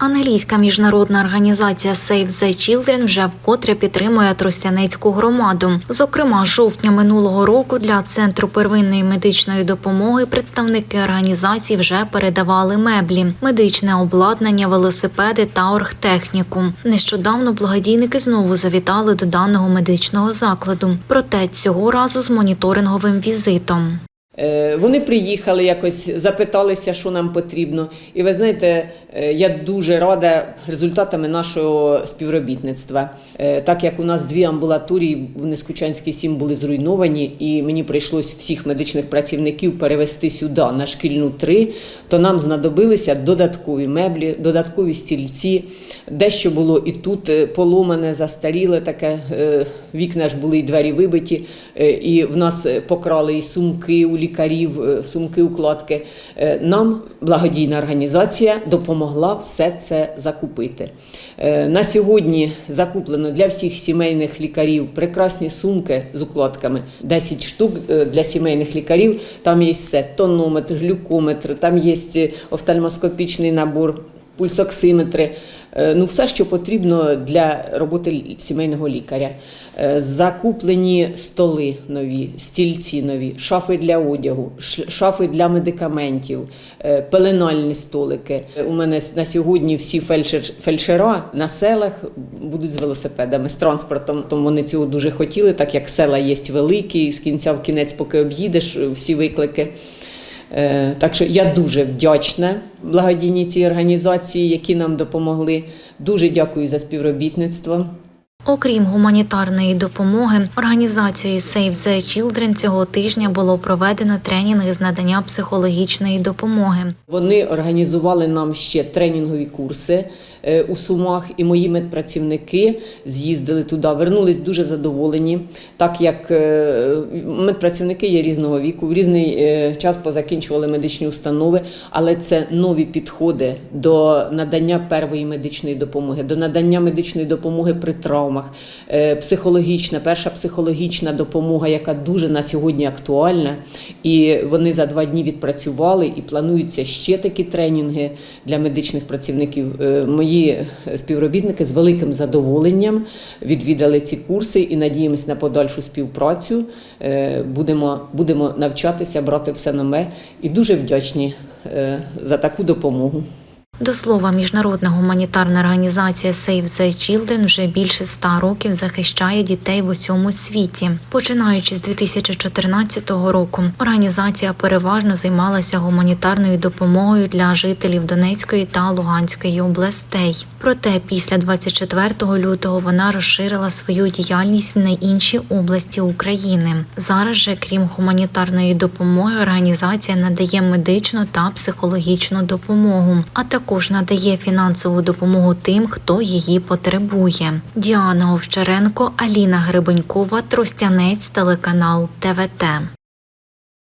Англійська міжнародна організація Save the Children вже вкотре підтримує Тростянецьку громаду. Зокрема, жовтня минулого року для центру первинної медичної допомоги представники організації вже передавали меблі, медичне обладнання, велосипеди та оргтехніку. Нещодавно благодійники знову завітали до даного медичного закладу, проте цього разу з моніторинговим візитом. Е, Вони приїхали якось, запиталися, що нам потрібно. І ви знаєте, е, я дуже рада результатами нашого співробітництва. Е, Так як у нас дві амбулаторії в Нескучанській 7 були зруйновані, і мені прийшлось всіх медичних працівників перевести сюди на шкільну 3, то нам знадобилися додаткові меблі, додаткові стільці. Дещо було і тут поломане, застаріле таке. Вікна ж були і двері вибиті, е, і в нас е, покрали і сумки у лікарів, е, сумки укладки. Нам благодійна організація допомогла все це закупити. На сьогодні закуплено для всіх сімейних лікарів прекрасні сумки з укладками, 10 штук для сімейних лікарів. Там є все: тонометр, глюкометр, там є офтальмоскопічний набор пульсоксиметри, е, ну все, що потрібно для роботи сімейного лікаря. Е, Закуплені столи нові, стільці нові, шафи для одягу, шафи для медикаментів, е, пеленальні столики. У мене на сьогодні всі фельдшер, фельдшера на селах будуть з велосипедами, з транспортом. Тому вони цього дуже хотіли, так як села є великі, з кінця в кінець, поки об'їдеш всі виклики. Е, Так що я дуже вдячна благодійній цій організації, які нам допомогли. Дуже дякую за співробітництво. Окрім гуманітарної допомоги, організацією Save the Children цього тижня було проведено тренінги з надання психологічної допомоги. Вони організували нам ще тренінгові курси е, у Сумах, і мої медпрацівники з'їздили туди, вернулись дуже задоволені, так як е, медпрацівники є різного віку, в різний е, час позакінчували медичні установи, але це нові підходи до надання первої медичної допомоги, до надання медичної допомоги при травмах, е, психологічна, перша психологічна допомога, яка дуже на сьогодні актуальна. І вони за два дні відпрацювали і плануються ще такі тренінги для медичних працівників. Е, Мої співробітники з великим задоволенням відвідали ці курси і надіємося на подальшу співпрацю. Е, Будемо, будемо навчатися, брати все нове і дуже вдячні за таку допомогу. До слова, міжнародна гуманітарна організація Save the Children вже більше ста років захищає дітей в усьому світі. Починаючи з 2014 року, організація переважно займалася гуманітарною допомогою для жителів Донецької та Луганської областей. Проте після 24 лютого вона розширила свою діяльність на інші області України. Зараз же, крім гуманітарної допомоги, організація надає медичну та психологічну допомогу, а також надає фінансову допомогу тим, хто її потребує. Діана Овчаренко, Аліна Грибенькова, Тростянець, телеканал ТВТ.